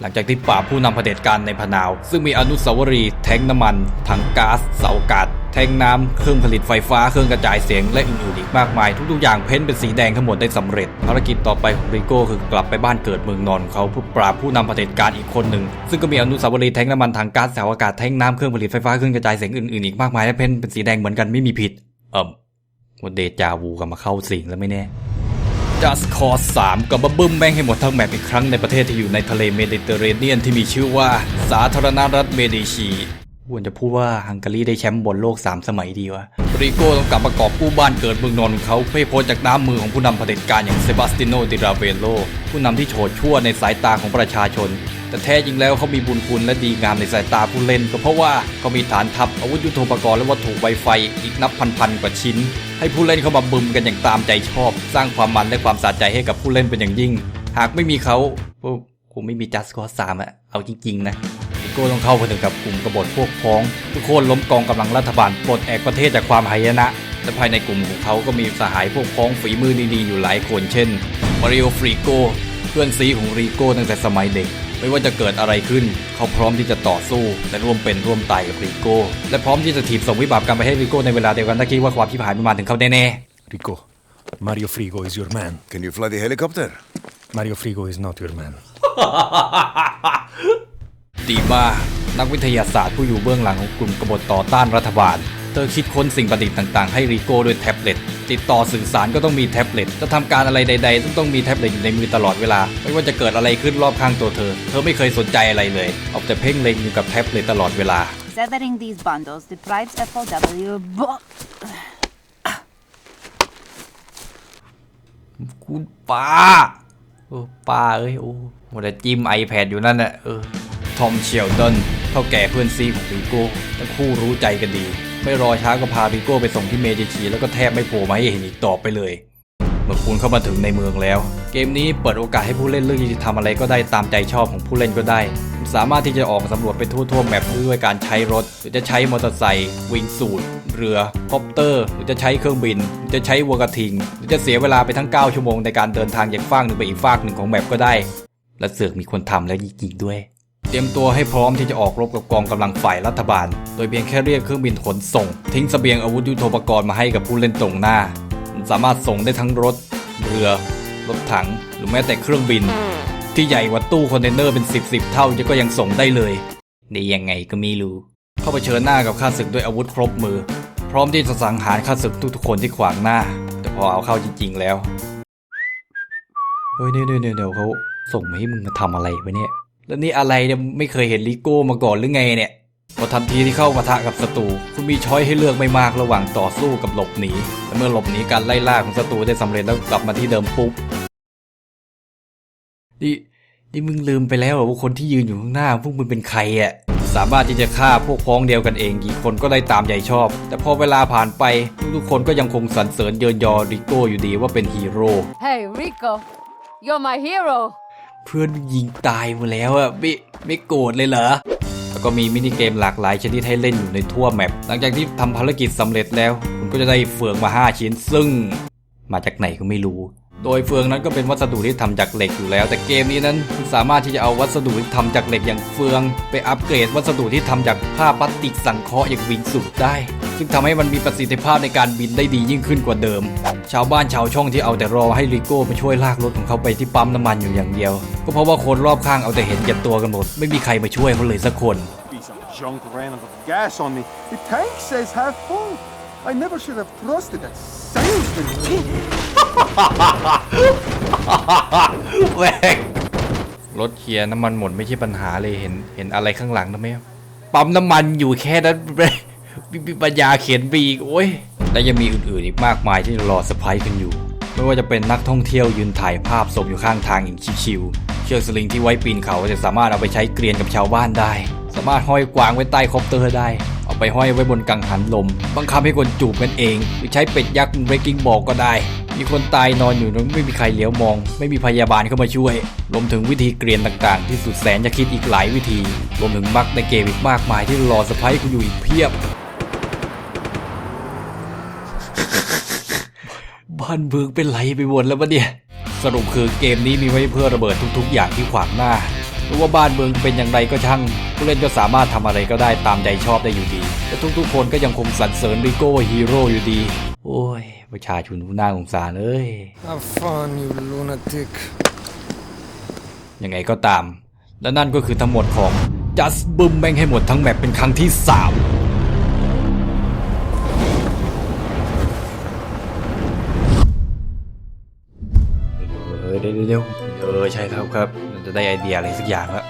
หลังจากที่ปราบผู้นำเผด็จการในพนาว ซึ่งมีอนุสาวรีย์แทงน้ำมัน ถังก๊าซเสาอากาศแทงน้ำ เครื่องผลิตไฟฟ้า เครื่องกระจายเสียง และอื่นๆอีกมากมาย ทุกๆอย่างเพ้นเป็นสีแดงทั้งหมดได้สำเร็จ ภารกิจต่อไปของริโก้คือกลับไปบ้านเกิดเมืองนอนเขาเพื่อปราบผู้นำเผด็จการอีกคนหนึ่ง ซึ่งก็มีอนุสาวรีย์แทงน้ำมันถังก๊าซเสาอากาศแทงน้ำ เครื่องผลิตไฟฟ้า เครื่องกระจายเสียงอื่นๆอีกมากมายและเพ้นเป็นสีแดงเหมือนกันไม่มีผิด เอ่มว่าเดจาวูกลับมาเข้าสิงแล้วไม่แน่ Just Cause 3 กับบับบึ้มแม่งให้หมดทั้งแมปอีกครั้งในประเทศที่อยู่ในทะเลเมดิเตอร์เรเนียนที่มีชื่อว่าสาธารณรัฐเมดิชีควรจะพูดว่าฮังการีได้แชมป์บนโลก 3 สมัยดีวะริโก้ต้องกลับมากอบกู้บ้านเกิดเมืองนอนของเขาเพื่อให้พ้นจากน้ำมือของผู้นำเผด็จการอย่างเซบาสติโน ดิราเวโล ผู้นำที่โฉดชั่วในสายตาของประชาชน แต่แท้จริงแล้วเขามีบุญคุณและดีงามในสายตาผู้เล่น ก็เพราะว่าเขามีฐานทัพอาวุธยุทโธปกรณ์และวัตถุไวไฟอีกนับพันๆกว่าชิ้น ให้ผู้เล่นเข้ามาบึมกันอย่างตามใจชอบ สร้างความมันและความสะใจให้กับผู้เล่นเป็นอย่างยิ่ง หากไม่มีเขาก็คงไม่มีจัสคอสามอะเอาจริง ๆ นะลิโก้ต้องเข้าไปถึงกับกลุ่มกบฏพวกพ้องทุกคนล้มกองกำลังรัฐบาลปลดแอกประเทศจากความหายนะและภายในกลุ่มของเขาก็มีสหายพวกพ้องฝีมือดีๆอยู่หลายคนเช่นมาริโอฟริโกเพื่อนซีของริโก้ตั้งแต่สมัยเด็ก ไม่ว่าจะเกิดอะไรขึ้น เขาพร้อมที่จะต่อสู้ และร่วมเป็นร่วมตายกับริโก้ และพร้อมที่จะถีบส่งวิบากกรรมไปให้ริโก้ในเวลาเดียวกันถ้าคิดว่าความที่ผ่านมันมาถึงเขาแน่ Rico, Mario Frigo is your man. Can you fly the helicopter? Mario Frigo is not your man. ๆดีมากนักวิทยาศาสตร์ผู้อยู่เบื้องหลังของกลุ่มกบฏต่อต้านรัฐบาล เธอคิดค้นสิ่งประดิษฐ์ต่างๆ ให้ริโก้ด้วยแท็บเล็ต ติดต่อสื่อสารก็ต้องมีแท็บเล็ตจะทำการอะไรใดๆต้องต้องมีแท็บเล็ตอยู่ในมือตลอดเวลา ไม่ว่าจะเกิดอะไรขึ้นรอบข้างตัวเธอ เธอไม่เคยสนใจอะไรเลย เอาแต่เพ่งเล็งอยู่กับแท็บเล็ตตลอดเวลา Gathering these bundles deprives FOW. Bo- คุณป้าเออป้าเอ้ยโอ้หมดแต่จิ้ม iPad อยู่นั่นน่ะเออทอมเชียลดอนเท่าแก่เพื่อนซีของริโก้ทั้งคู่รู้ใจกันดี ไม่รอช้าก็พาริโก้ไปส่งที่เมดิชีแล้วก็แทบไม่โผล่มาให้เห็นอีกต่อไปเลย เมื่อคุณเข้ามาถึงในเมืองแล้ว เกมนี้เปิดโอกาสให้ผู้เล่นเลือกที่จะทำอะไรก็ได้ตามใจชอบของผู้เล่นก็ได้ สามารถที่จะออกสำรวจไปทั่วๆแมปด้วยการใช้รถ หรือจะใช้มอเตอร์ไซค์วิงสูตรเรือคอปเตอร์หรือจะใช้เครื่องบินหรือจะใช้วัวกระทิงหรือจะเสียเวลาไปทั้ง 9 ชั่วโมงในการเดินทางจากฟากหนึ่งไปอีกฟากหนึ่งของแมปก็ได้ และเสือกมีคนทำแล้วจริงๆด้วย เตรียมตัวให้พร้อมที่จะออกรบกับกองกำลังฝ่ายรัฐบาล โดยเพียงแค่เรียกเครื่องบินขนส่ง ทิ้งเสบียงอาวุธยุทโธปกรณ์มาให้กับผู้เล่นตรงหน้า สามารถส่งได้ทั้งรถ เรือ รถถัง หรือแม้แต่เครื่องบิน ที่ใหญ่กว่าตู้คอนเทนเนอร์เป็น 10บสเท่าก็ยังส่งได้เลยได้ยังไงก็ไม่รู้ เข้าไปเชิญหน้ากับข้าศึกด้วยอาวุธครบมือ พร้อมที่จะสังหารข้าศึกทุกๆคนที่ขวางหน้า แต่พอเอาเข้าจริง ๆ แล้วเฮ้ยเดี๋ยวเดี๋ยวเดี๋ยวเขาส่งมาให้มึงมาทำอะไรวะเนี่ย แล้วนี่อะไรเนี่ยไม่เคยเห็นลิโก้มาก่อนหรือไงเนี่ยพอทันทีที่เข้าปะทะกับศัตรูคุณมีช้อยให้เลือกไม่มากระหว่างต่อสู้กับหลบหนีและเมื่อหลบหนีการไล่ล่าของศัตรูได้สำเร็จแล้วกลับมาที่เดิมปุ๊บนี่นี่มึงลืมไปแล้วเหรอว่าคนที่ยืนอยู่ข้างหน้าพวกมึงเป็นใครอะ่ะสามารถที่จะฆ่าพวกพ้องเดียวกันเองกี่คนก็ได้ตามใจชอบ แต่พอเวลาผ่านไปทุกคนก็ยังคงสรรเสริญเยินยอริโก้อยู่ดีว่าเป็นฮีโร่ Hey, Rico, you're my hero. เพื่อนยิงตายหมดแล้วอะไม่ไม่โกรธเลยเหรอแล้วก็มีมินิเกมหลากหลายชนิดให้เล่นอยู่ในทั่วแมปหลังจากที่ทำภารกิจสำเร็จแล้วคุณก็จะได้เฟืองมา 5 ชิ้น ซึ่งมาจากไหนก็ไม่รู้ โดยเฟืองนั้นก็เป็นวัสดุที่ทำจากเหล็กอยู่แล้ว แต่เกมนี้นั้นคุณสามารถที่จะเอาวัสดุที่ทำจากเหล็กอย่างเฟือง ไปอัปเกรดวัสดุที่ทำจากผ้าพลาสติกสังเคราะห์อย่างวิงสูตได้ ซึ่งทำให้มันมีประสิทธิภาพในการบินได้ดียิ่งขึ้นกว่าเดิม ชาวบ้านชาวช่องที่เอาแต่รอให้ริโก้มาช่วยลากรถของเขาไปที่ปั๊มน้ำมันอยู่อย่างเดียว ก็เพราะว่าคนรอบข้างเอาแต่เห็นแก่ตัวกันหมด ไม่มีใครมาช่วยเขาเลยสักคน Piece of junk ran out of gas on me. The tank says half full. I never should have trusted that salesman. แวกรถเคลียร์น้ำมันหมดไม่ใช่ปัญหาเลยเห็นเห็นอะไรข้างหลังนะไหมปั๊มน้ำมันอยู่แค่นั้น มีมีปัญญาเขียนไปอีกโอ้ย และยังมีอื่นๆอีกมากมายที่รอสไพรส์กันอยู่ ไม่ว่าจะเป็นนักท่องเที่ยวยืนถ่ายภาพศพอยู่ข้างทางอย่างชิวๆเชือกสลิงที่ไว้ปีนเขาจะสามารถเอาไปใช้เกรียนกับชาวบ้านได้ สามารถห้อยกวางไว้ใต้คอปเตอร์ได้ เอาไปห้อยไว้บนกังหันลม บังคับให้คนจูบกันเองหรือใช้เป็ดยักษ์ breaking ball ก็ได้ มีคนตายนอนอยู่นั้นไม่มีใครเหลียวมอง ไม่มีพยาบาลเข้ามาช่วย รวมถึงวิธีเกรียนต่างๆ ที่สุดแสนจะคิดอีกหลายวิธี รวมถึงบั๊กในเกมอีกมากมายที่รอสไปค์คุณอยู่อีกเพียบ บ้านเมืองเป็นไรไปหมดแล้วปะเนี่ย สรุปคือเกมนี้มีไว้เพื่อระเบิดทุกๆ อย่างที่ขวางหน้าไม่ว่าบ้านเมืองเป็นอย่างไรก็ช่าง ผู้เล่นก็สามารถทำอะไรก็ได้ตามใจชอบได้อยู่ดี และทุกๆ คนก็ยังคงสรรเสริญริโก้ฮีโร่อยู่ดี โอ้ย ประชาชนผู้น่าสงสารเอ้ย Have fun, you lunatic. ยังไงก็ตาม และนั่นก็คือทั้งหมดของ Just บึมแม่งให้หมดทั้งแมปเป็นครั้งที่ 3 เดี๋ยวเร็วเดี๋ยวเออใช่ครับครับ จะได้ไอเดียอะไรสักอย่างแล้ว